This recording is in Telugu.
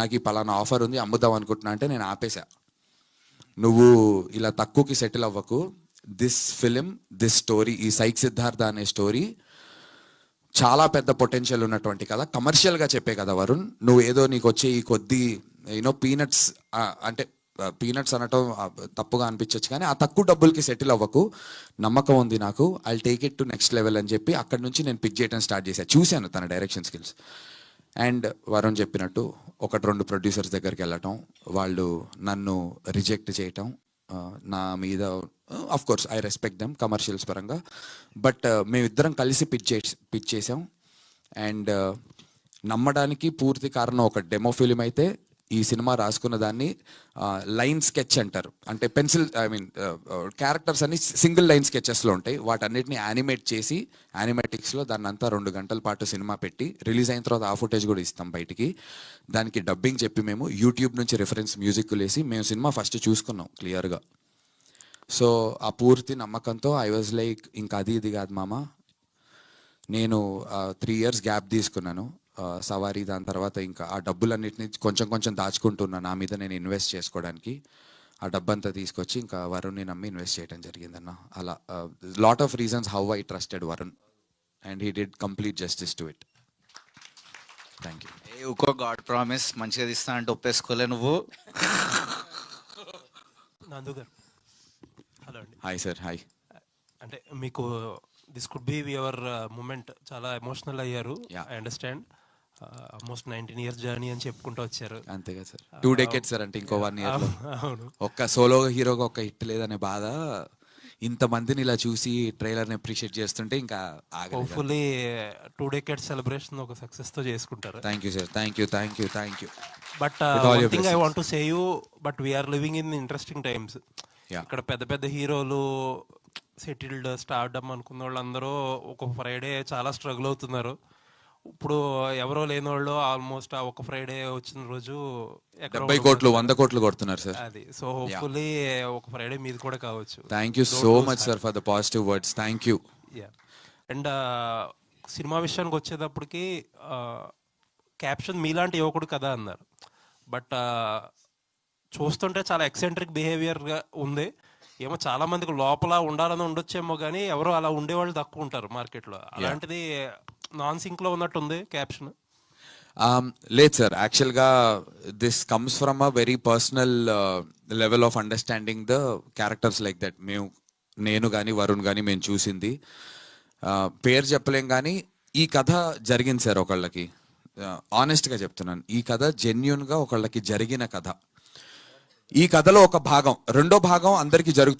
నాకు ఈ పలానా ఆఫర్ ఉంది అమ్ముదాం అనుకుంటున్నా అంటే నేను ఆపేశా. నువ్వు ఇలా తక్కువకి సెటిల్ అవ్వకు. దిస్ ఫిలిం దిస్ స్టోరీ ఈ సైక్ సిద్ధార్థ అనే స్టోరీ చాలా పెద్ద పొటెన్షియల్ ఉన్నటువంటి కదా కమర్షియల్గా చెప్పే కదా వరుణ్ నువ్వు ఏదో నీకు వచ్చే ఈ కొద్ది యూనో పీనట్స్ అంటే పీనట్స్ అనటం తప్పుగా అనిపించవచ్చు కానీ ఆ తక్కువ డబ్బులకి సెటిల్ అవ్వకు. నమ్మకం ఉంది నాకు. I take it to next level అని చెప్పి అక్కడ నుంచి నేను పిక్ చేయడం స్టార్ట్ చేశాను చూశాను తన డైరెక్షన్ స్కిల్స్ అండ్ వరుణ్ చెప్పినట్టు ఒకటి రెండు ప్రొడ్యూసర్స్ దగ్గరికి వెళ్ళటం వాళ్ళు నన్ను రిజెక్ట్ చేయటం నా మీద of course I respect them commercials పరంగా. బట్ uh, మేమిద్దరం కలిసి పిచ్ చే పిచ్ చేసాం అండ్ నమ్మడానికి పూర్తి కారణం ఒక డెమో ఫిలిం అయితే ఈ సినిమా రాసుకున్న దాన్ని లైన్ స్కెచ్ అంటారు. అంటే పెన్సిల్ ఐ మీన్ క్యారెక్టర్స్ అన్ని సింగిల్ లైన్ స్కెచెస్లో ఉంటాయి. వాటన్నిటిని యానిమేట్ చేసి యానిమేటిక్స్లో దాన్ని అంతా రెండు గంటల పాటు సినిమా పెట్టి రిలీజ్ అయిన తర్వాత ఆ ఫుటేజ్ కూడా ఇస్తాం బయటికి. దానికి డబ్బింగ్ చెప్పి మేము యూట్యూబ్ నుంచి రిఫరెన్స్ మ్యూజిక్ వేసి మేము సినిమా ఫస్ట్ చూసుకున్నాం క్లియర్గా సో ఆ పూర్తి నమ్మకంతో ఐ వాజ్ లైక్ ఇంకా అది ఇది కాదు మామ. నేను త్రీ ఇయర్స్ గ్యాప్ తీసుకున్నాను. సవారీ దాని తర్వాత ఇంకా ఆ డబ్బులన్నిటిని కొంచెం కొంచెం దాచుకుంటున్నా. నా మీద నేను ఇన్వెస్ట్ చేసుకోవడానికి ఆ డబ్బంతా తీసుకొచ్చి ఇంకా వరుణ్ని నమ్మి ఇన్వెస్ట్ చేయడం జరిగిందన్న. అలా lot of reasons how I trusted Varun. And he did complete justice to it thank you God promise మంచిగా తీస్తా అంటే ఒప్పేసుకోలే నువ్వు. నందు గారు. హలో అండి. హాయ్ సార్ హాయ్ అంటే మీకు this could be your moment చాలా ఎమోషనల్ అయ్యారు. I understand almost nineteen years journey అని చెప్పుకుంటూ వచ్చారు. అంతే కదా సార్. టూ డెకెట్ సార్ అంటే ఇంకో వన్ అవును ఒక్క సోలో హీరోగా ఒక్క హిట్ లేదనే బాధ ఇంతమందిని ఇలా చూసి ట్రైలర్ని అప్రిషియేట్ చేస్తుంటే ఇంకా హోప్ఫుల్లీ టూ డేకెట్ సెలబ్రేషన్ ఒక సక్సెస్తో చేసుకుంటారు. Thank you sir thank you thank you thank you but thing I. Want to say you but we are living in interesting times. ఇక్కడ పెద్ద పెద్ద హీరోలు సెటిల్డ్ స్టార్డమ్ అనుకున్న వాళ్ళందరూ ఒక ఫ్రైడే చాలా స్ట్రగుల్ అవుతున్నారు. ఇప్పుడు ఎవరో లేని వాళ్ళు ఆల్మోస్ట్ ఆ ఒక ఫ్రైడే వచ్చిన రోజు ఎక్కడో డెబ్బై కోట్లు వంద కోట్లు కొడుతున్నారు సార్. అది. సో హోప్ఫుల్లీ ఒక ఫ్రైడే మీది కూడా కావచ్చు. Thank you so much sir for the positive words thank you yeah and cinema విషయానికి వచ్చేటప్పటికి క్యాప్షన్ మీలాంటి యువకుడు కదా అన్నారు. బట్ చూస్తుంటే చాలా ఎక్సెంట్రిక్ బిహేవియర్గా ఉంది. ఏమో చాలా మందికి లోపల ఉండాలని ఉండొచ్చేమో కానీ ఎవరో అలా ఉండేవాళ్ళు తక్కువ ఉంటారు మార్కెట్లో. అలాంటిది నాన్ సింక్లో ఉన్నట్టుంది క్యాప్షన్. Um, లేదు సార్ యాక్చువల్గా this comes from a very personal level of understanding the characters like that మేము నేను కానీ వరుణ్ కానీ మేము చూసింది. Uh, పేరు చెప్పలేం కానీ ఈ కథ జరిగింది సార్ ఒకళ్ళకి. Uh, ఆనెస్ట్గా చెప్తున్నాను ఈ కథ జెన్యున్గా ఒకళ్ళకి జరిగిన కథ. ఈ కథలో ఒక భాగం రెండో భాగం అందరికీ జరుగుతుంది.